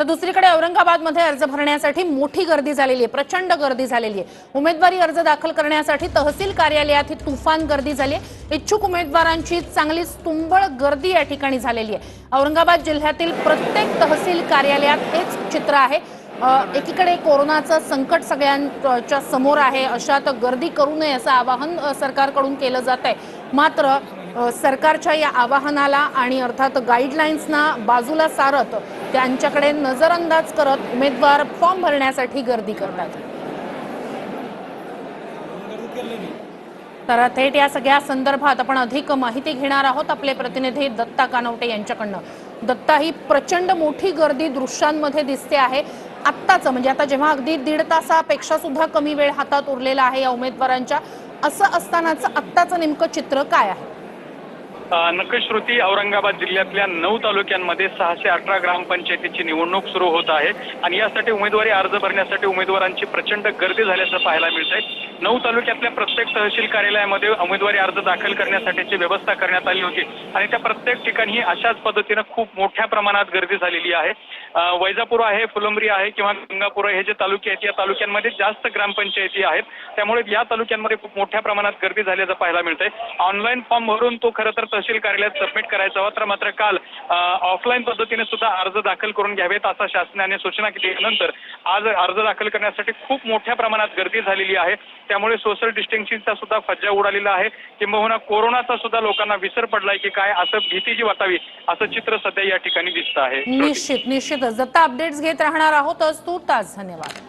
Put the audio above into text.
तर दुसरीकडे औरंगाबादमध्ये अर्ज भरण्यासाठी मोठी गर्दी झालेली आहे प्रचंड गर्दी झालेली आहे. उमेदवारी अर्ज दाखल करण्यासाठी तहसील कार्यालयात ही तुफान गर्दी झाली आहे. इच्छुक उमेदवारांची चांगलीच तुंबळ गर्दी या ठिकाणी झालेली आहे. औरंगाबाद जिल्ह्यातील प्रत्येक तहसील कार्यालयात हेच चित्र आहे. एकीकडे कोरोनाचं संकट सगळ्यांच्या समोर आहे अशात गर्दी करू नये असं आवाहन सरकारकडून केलं जात आहे. मात्र सरकारच्या या आवाहनाला आणि अर्थात गाईडलाईन्सना बाजूला सारत त्यांच्याकडे नजरअंदाज करत उमेदवार फॉर्म भरण्यासाठी गर्दी करतात. तर थेट या सगळ्या संदर्भात आपण अधिक माहिती घेणार आहोत. आपले प्रतिनिधी दत्ता कानवटे यांच्याकडनं. दत्ता ही प्रचंड मोठी गर्दी दृश्यांमध्ये दिसते आहे. आत्ताचं म्हणजे आता जेव्हा अगदी दीड तासापेक्षा सुद्धा कमी वेळ हातात उरलेला आहे या उमेदवारांच्या असं असतानाचं आत्ताचं नेमकं चित्र काय आहे? अ, श्रुती औरंगाबाद जिल्ह्यातल्या नऊ तालुक्यांमध्ये सहाशे अठरा ग्रामपंचायतीची निवडणूक सुरू होत आहे. आणि यासाठी उमेदवारी अर्ज भरण्यासाठी उमेदवारांची प्रचंड गर्दी झाल्याचं पाहायला मिळत आहे नऊ तालुक्यातल्या प्रत्येक तहसील कार्यालयामध्ये उमेदवारी अर्ज दाखल करण्यासाठीची व्यवस्था करण्यात आली होती. आणि त्या प्रत्येक ठिकाणी अशाच पद्धतीनं खूप मोठ्या प्रमाणात गर्दी झालेली आहे. वैजापूर आहे फुलंब्री आहे किंवा गंगापूर हे जे तालुके आहेत या तालुक्यांमध्ये जास्त ग्रामपंचायती आहेत. त्यामुळे या तालुक्यांमध्ये खूप मोठ्या प्रमाणात गर्दी झाल्याचं पाहायला मिळतंय. ऑनलाईन फॉर्म भरून तो खरं तर तहसील कार्यालयात सबमिट करायचा होता. मात्र काल ऑफलाईन पद्धतीने सुद्धा अर्ज दाखल करून घ्यावेत असा शासनाने सूचना केल्यानंतर आज अर्ज दाखल करण्यासाठी खूप मोठ्या प्रमाणात गर्दी झालेली आहे. त्यामुळे सोशल डिस्टन्सिंगचा सुद्धा फज्जा उडालेला आहे. किंबहुना कोरोनाचा सुद्धा लोकांना विसर पडलाय की काय असं भीती जी वाटावी असं चित्र सध्या या ठिकाणी दिसत आहे. निश्चित निश्चितच. दत्ता अपडेट्स घेत राहणार आहोत तू तास धन्यवाद.